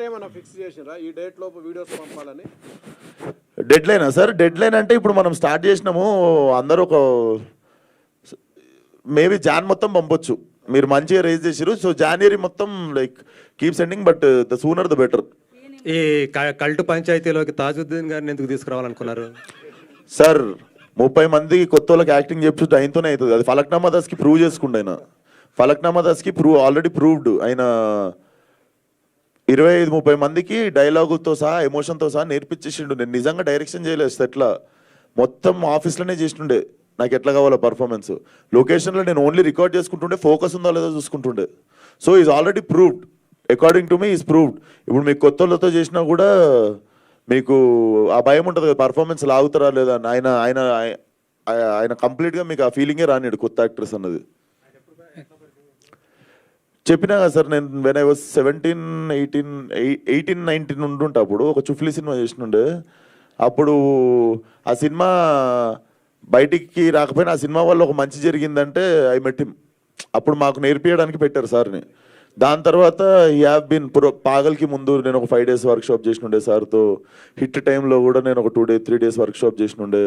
Date ఏమైనా fix చేసినరా ఈ date లోపు వీడియోస్ పంపాలని. డెడ్ లైనా సార్? డెడ్ లైన్ అంటే ఇప్పుడు మనం స్టార్ట్ చేసినాము అందరూ ఒక మేబీ జాన్ మొత్తం పంపొచ్చు. మీరు మంచిగా రేజ్ చేసారు సో జాన్వరి మొత్తం like keep sending but the sooner the better ఈ క- కల్టు పంచాయతీలోకి తాజుద్దీన్ గారిని ఎందుకు తీసుకురావాలనుకున్నారు? సార్ ముప్పై మంది కొత్త వాళ్ళకి యాక్టింగ్ చెప్పి ఆయనతోనే అవుతుంది. అది ఫలక్నామా దాస్కి ప్రూవ్ చేసుకుండు ఆయన. ఫలక్నామా దాస్కి ప్రూవ్ ఆల్రెడీ ప్రూవ్డ్ ఆయన ఇరవై ఐదు ముప్పై మందికి డైలాగులతో సహా ఎమోషన్తో సహా నేర్పించేసిండు. నేను నిజంగా డైరెక్షన్ చేయలేదు ఎట్లా మొత్తం ఆఫీస్లోనే చేసిండే నాకు ఎట్లా కావాలో పర్ఫార్మెన్స్. లొకేషన్లో నేను ఓన్లీ రికార్డ్ చేసుకుంటుండే ఫోకస్ ఉందో లేదో చూసుకుంటుండే. So is already proved according to me is proved ఇప్పుడు మీకు కొత్త వాళ్ళతో చేసినా కూడా మీకు ఆ భయం ఉంటుంది కదా పర్ఫార్మెన్స్ లాగుతారా లేదా ఆయన ఆయన ఆయన- ఆయన కంప్లీట్గా మీకు ఆ ఫీలింగే రానిడు కొత్త యాక్ట్రెస్ అన్నది. చెప్పినా కదా సార్ నేను when I was seventeen eighteen eighteen nineteen ఉండుంటే అప్పుడు ఒక చుఫ్లీ సినిమా చేసినుండే అప్పుడు ఆ సినిమా బయటికి రాకపోయినా ఆ సినిమా వల్ల ఒక మంచి జరిగిందంటే ఐ మెట్టిం అప్పుడు మాకు నేర్పించడానికి పెట్టారు సార్ని. దాని తర్వాత ఈ హ్యావ్ బీన్ ప్రో పాగల్కి ముందు నేను ఒక ఫైవ్ డేస్ వర్క్ షాప్ చేసినుండే సార్తో హిట్ టైంలో కూడా నేను ఒక two day three days workshop చేసినుండే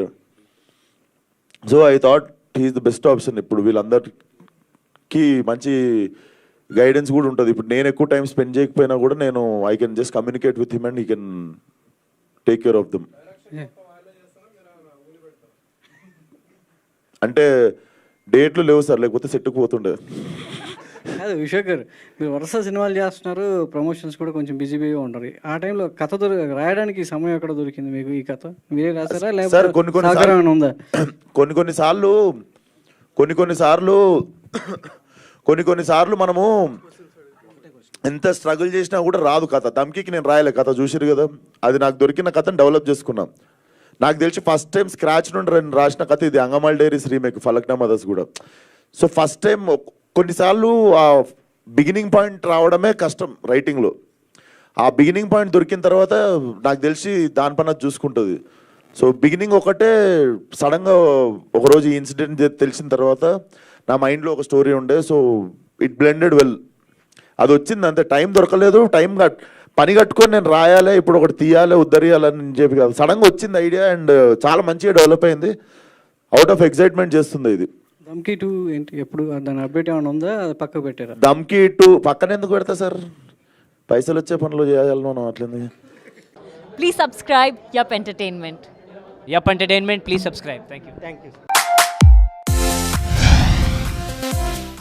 so I thought he's the best option ఇప్పుడు వీళ్ళందరికీ మంచి గైడెన్స్ కూడా ఉంటుంది. ఇప్పుడు నేను ఎక్కువ టైం స్పెండ్ చేయకపోయినా కూడా నేను I can just communicate with him and he can take care of them అంటే డేట్లు లేవు సార్. లేకపోతే సెట్కు పోతుండే. కాదు విశ్వకర్ మీరు వరుస సినిమాలు చేస్తున్నారు. ప్రమోషన్స్ కూడా కొంచెం బిజీ బిజీగా ఉంటారు. ఆ టైంలో కథ దొరి రాయడానికి సమయం ఎక్కడ దొరికింది మీకు ఈ కథ? మీరే రాసారా సార్ లేకపోతే కొన్ని కొన్ని ఉందా? కొన్ని కొన్ని సార్లు కొన్ని కొన్ని సార్లు కొన్ని కొన్ని సార్లు మనము ఎంత స్ట్రగుల్ చేసినా కూడా రాదు కథ. దమ్కికి నేను రాయలే కథ. చూసిరు కదా? అది నాకు దొరికిన కథను డెవలప్ చేసుకున్నాం. నాకు తెలిసి ఫస్ట్ టైం స్క్రాచ్ నుండి నేను రాసిన కథ ఇది అంగమాల్ డైరీస్ రీమేక్ ఫలక్నామా మదర్స్ కూడా. సో ఫస్ట్ టైం కొన్నిసార్లు ఆ బిగినింగ్ పాయింట్ రావడమే కష్టం రైటింగ్లో. ఆ బిగినింగ్ పాయింట్ దొరికిన తర్వాత నాకు తెలిసి దానిపైన అది చూసుకుంటుంది. సో బిగినింగ్ ఒకటే సడన్గా ఒకరోజు ఈ ఇన్సిడెంట్ తెలిసిన తర్వాత నా మైండ్లో ఒక స్టోరీ ఉండే సో ఇట్ బ్లెండెడ్ వెల్ అది వచ్చింది అంతే. టైం దొరకలేదు టైం కట్ పని కట్టుకొని నేను రాయాలి ఇప్పుడు ఒకటి తీయాలి ఉద్ధరియాలని చెప్పి కాదు. సడన్గా వచ్చింది ఐడియా అండ్ చాలా మంచిగా డెవలప్ అయింది. అవుట్ ఆఫ్ ఎక్సైట్మెంట్ చేస్తుంది ఇది. దమ్కి టూ ఏంటి? ఎప్పుడు దాని అప్డేట్ ఏమైనా ఉందా? అది పక్కకు పెట్టారా? దమ్కి ఇటు పక్కన ఎందుకు పెడతా సార్? పైసలు వచ్చే పనులు చేయాలి మనం అట్లేదు Please subscribe Yup Entertainment. Yup Entertainment, please subscribe. Thank you. Thank you. Bye.